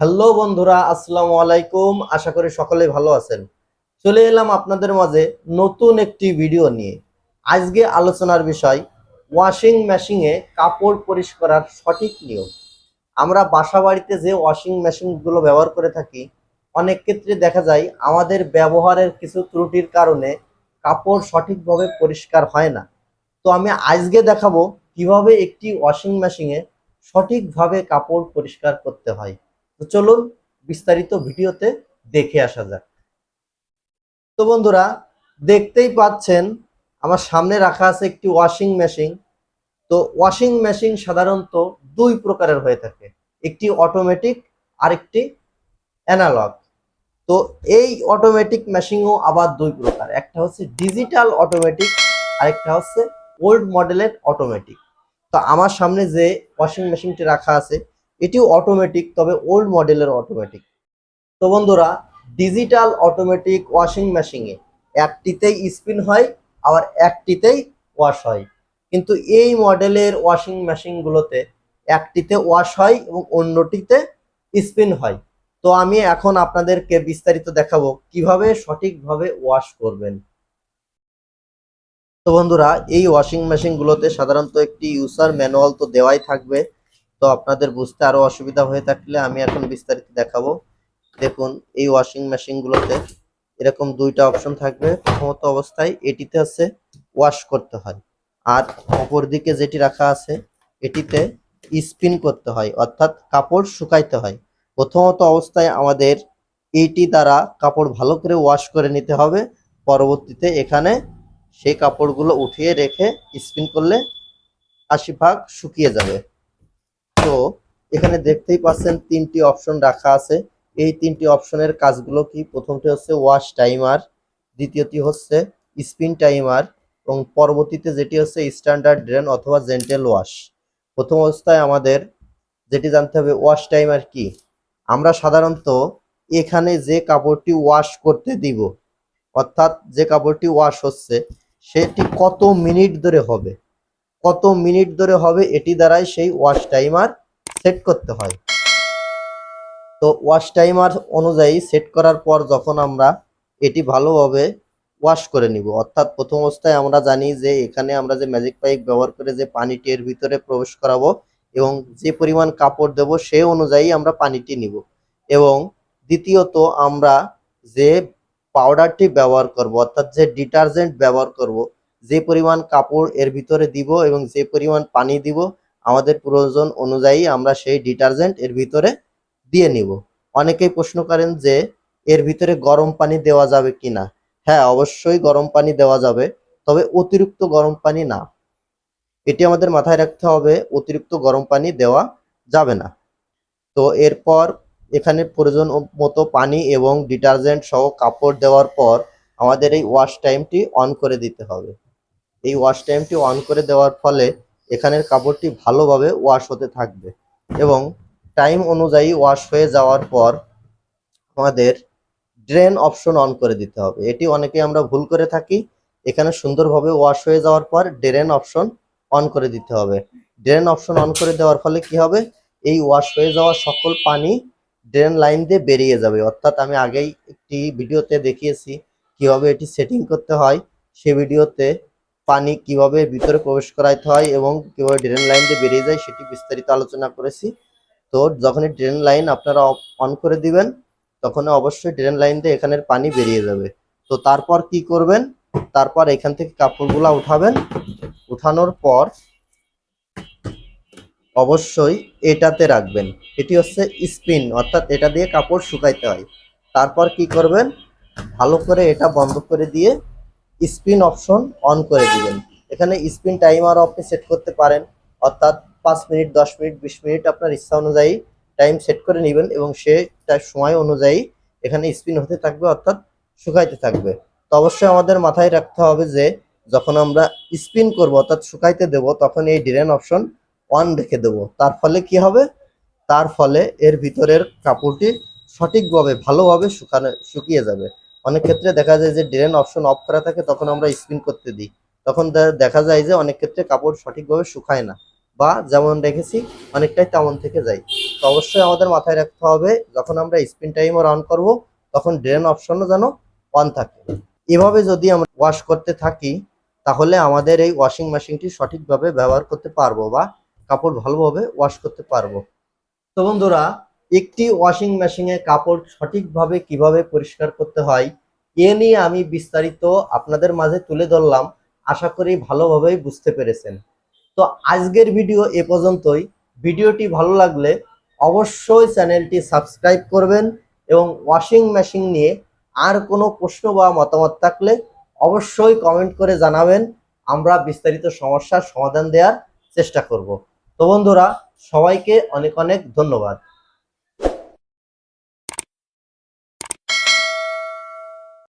Hello বন্ধুরা, আসসালামু আলাইকুম। আশা করি সকলেই ভালো আছেন। চলে এলাম আপনাদের মাঝে নতুন একটি ভিডিও নিয়ে। আজকে আলোচনার বিষয় ওয়াশিং মেশিনে কাপড় পরিষ্কার সঠিক নিয়ম। আমরা বাসা বাড়িতে যে ওয়াশিং মেশিনগুলো ব্যবহার করে থাকি, অনেক ক্ষেত্রে দেখা যায় আমাদের ব্যবহারের কিছু ত্রুটির কারণে কাপড় সঠিকভাবে পরিষ্কার হয় না। তো আমি আজকে দেখাবো কীভাবে একটি ওয়াশিং মেশিনে সঠিকভাবে কাপড় পরিষ্কার করতে হয়। চলুন বিস্তারিত ভিডিওতে দেখে আসা যাক। তো বন্ধুরা, দেখতেই পাচ্ছেন আমার সামনে রাখা আছে একটি ওয়াশিং মেশিন। তো ওয়াশিং মেশিন সাধারণত দুই প্রকারের হয়ে থাকে, একটি অটোমেটিক আরেকটি অ্যানালগ। তো এই অটোমেটিক মেশিনও আবার দুই প্রকার, একটা হচ্ছে ডিজিটাল অটোমেটিক আরেকটা হচ্ছে ওল্ড মডেলের অটোমেটিক। তো আমার সামনে যে ওয়াশিং মেশিনটি রাখা আছে এটিও অটোমেটিক তবে ওল্ড মডেলের অটোমেটিক তো বন্ধুরা ডিজিটাল অটোমেটিক ওয়াশিং মেশিনে একটিতেই স্পিন হয়, আবার একটিতেই ওয়াশ হয়। কিন্তু এই মডেলের ওয়াশিং মেশিনগুলোতে একটিতে ওয়াশ হয় এবং অন্যটিতে স্পিন হয়। তো আমি এখন আপনাদেরকে বিস্তারিত দেখাবো কীভাবে সঠিকভাবে ওয়াশ করবেন। তো বন্ধুরা, এই ওয়াশিং মেশিনগুলোতে সাধারণত একটি ইউজার ম্যানুয়াল তো দেওয়াই থাকবে। তো আপনাদের বুঝতে আরও অসুবিধা হয়ে থাকলে আমি এখন বিস্তারিত দেখাবো। দেখুন, এই ওয়াশিং মেশিনগুলোতে এরকম দুইটা অপশন থাকবে। প্রথমত অবস্থায় এটিতে হচ্ছে ওয়াশ করতে হয়। আর অপর দিকে যেটি রাখা আছে, এটিতে স্পিন করতে হয়, অর্থাৎ কাপড় শুকাইতে হয়। প্রথমত অবস্থায় আমাদের এটি দ্বারা কাপড় ভালো করে ওয়াশ করে নিতে হবে। পরবর্তীতে এখানে সেই কাপড়গুলো উঠিয়ে রেখে স্পিন করলে আশি ভাগ শুকিয়ে যাবে। তো এখানে দেখতেই পাচ্ছেন তিনটি অপশন রাখা আছে। এই তিনটি অপশনের কাজগুলো কি? প্রথমটি হচ্ছে ওয়াশ টাইমার দ্বিতীয়টি হচ্ছে স্পিন টাইমার এবং পরবর্তীতে যেটি হচ্ছে স্ট্যান্ডার্ড ড্রেন অথবা জেন্টেল ওয়াশ প্রথম অবস্থায় আমাদের যেটি জানতে হবে ওয়াশ টাইমার কি? আমরা সাধারণত এখানে যে কাপড়টি ওয়াশ করতে দিব, অর্থাৎ যে কাপড়টি ওয়াশ হচ্ছে, সেটি কত মিনিট ধরে হবে? কত মিনিট ধরে হবে এটি দ্বারাই সেই ওয়াশ টাইমার সেট করতে হয়। তো ওয়াশ টাইমার অনুযায়ী সেট করার পর যখন আমরা এটি ভালোভাবে ওয়াশ করে নিব, অর্থাৎ প্রথম অবস্থায় আমরা জানি যে এখানে আমরা যে ম্যাজিক পাইপ ব্যবহার করে যে পানিটি এর ভিতরে প্রবেশ করাবো এবং যে পরিমাণ কাপড় দেব সে অনুযায়ী আমরা পানিটি নিব এবং দ্বিতীয়ত আমরা যে পাউডারটি ব্যবহার করব, অর্থাৎ যে ডিটারজেন্ট ব্যবহার করব যে পরিমাণ কাপড় এর ভিতরে দিব এবং যে পরিমাণ পানি দিব, আমাদের প্রয়োজন অনুযায়ী আমরা সেই ডিটারজেন্ট এর ভিতরে দিয়ে নিব। অনেকেই প্রশ্ন করেন যে, এর ভিতরে গরম পানি দেওয়া যাবে কি না হ্যাঁ অবশ্যই গরম পানি দেওয়া যাবে, তবে অতিরিক্ত গরম পানি না। এটি আমাদের মাথায় রাখতে হবে, অতিরিক্ত গরম পানি দেওয়া যাবে না। তো এরপর এখানে প্রয়োজন মতো পানি এবং ডিটারজেন্ট সহ কাপড় দেওয়ার পর আমাদের এই ওয়াশ টাইমটি অন করে দিতে হবে। এই ওয়াশ টাইমটি অন করে দেওয়ার ফলে এখানের কাপড়টি ভালোভাবে ওয়াশ হতে থাকবে। এবং টাইম অনুযায়ী ওয়াশ হয়ে যাওয়ার পর আমাদের ড্রেন অপশন অন করে দিতে হবে। এটি অনেকে আমরা ভুল করে থাকি। এখানে সুন্দরভাবে ওয়াশ হয়ে যাওয়ার পর ড্রেন অপশন অন করে দিতে হবে। ড্রেন অপশন অন করে দেওয়ার ফলে কি হবে? এই ওয়াশ হয়ে যাওয়া সকল পানি ড্রেন লাইন দিয়ে বেরিয়ে যাবে। অর্থাৎ আমি আগেই একটি ভিডিওতে দেখিয়েছি কীভাবে এটি সেটিং করতে হয়। সে ভিডিওতে পানি কীভাবে ভিতরে প্রবেশ করাইতে হয় এবং কীভাবে ড্রেন লাইন দিয়ে বেরিয়ে যায় সেটি বিস্তারিত আলোচনা করেছি। তো যখনই ড্রেন লাইন আপনারা অন করে দিবেন তখন অবশ্যই ড্রেন লাইন দিয়ে এখানের পানি বেরিয়ে যাবে। তো তারপর কি করবেন? তারপর এখান থেকে কাপড়গুলা উঠাবেন। উঠানোর পর অবশ্যই এটাতে রাখবেন। এটি হচ্ছে স্পিন অর্থাৎ এটা দিয়ে কাপড় শুকাইতে হয়। তারপর কি করবেন? ভালো করে এটা বন্ধ করে দিয়ে স্পিন অপশন অন করে দিবেন। এখানে স্পিন টাইমারও আপনি সেট করতে পারেন। অর্থাৎ পাঁচ মিনিট, দশ মিনিট, বিশ মিনিট আপনার ইচ্ছা অনুযায়ী টাইম সেট করে নেবেন এবং সে তার সময় অনুযায়ী এখানে স্পিন হতে থাকবে, অর্থাৎ শুকাইতে থাকবে। তো অবশ্যই আমাদের মাথায় রাখতে হবে যে, যখন আমরা স্পিন করব, অর্থাৎ শুকাইতে দেব, তখন এই ড্রেন অপশন অন রেখে দেব। তার ফলে কি হবে? তার ফলে এর ভিতরের কাপড়টি সঠিকভাবে, ভালোভাবে শুকানো, শুকিয়ে যাবে। অনেক ক্ষেত্রে দেখা যায় যে ড্রেন অপশন অফ করা থাকে, তখন আমরা স্পিন করতে দিই। তখন দেখা যায় যে অনেক ক্ষেত্রে কাপড় সঠিকভাবে শুকায় না বা যেমন রেখেছি অনেকটাই তেমন থেকে যায়। তো অবশ্যই আমাদের মাথায় রাখতে হবে, যখন আমরা স্পিন টাইমার অন করব, তখন ড্রেন অপশনও যেন অন থাকে। এভাবে যদি আমরা ওয়াশ করতে থাকি, তাহলে আমাদের এই ওয়াশিং মেশিনটি সঠিকভাবে ব্যবহার করতে পারব বা কাপড় ভালোভাবে ওয়াশ করতে পারব। তো বন্ধুরা একটি ওয়াশিং মেশিনে কাপড় সঠিকভাবে কীভাবে পরিষ্কার করতে হয়, এ নিয়ে আমি বিস্তারিত আপনাদের মাঝে তুলে ধরলাম। আশা করি ভালোভাবেই বুঝতে পেরেছেন। তো আজকের ভিডিও এ পর্যন্তই। ভিডিওটি ভালো লাগলে অবশ্যই চ্যানেলটি সাবস্ক্রাইব করবেন এবং ওয়াশিং মেশিন নিয়ে আর কোনো প্রশ্ন বা মতামত থাকলে অবশ্যই কমেন্ট করে জানাবেন। আমরা বিস্তারিত সমস্যার সমাধান দেওয়ার চেষ্টা করব। তো বন্ধুরা, সবাইকে অনেক অনেক ধন্যবাদ।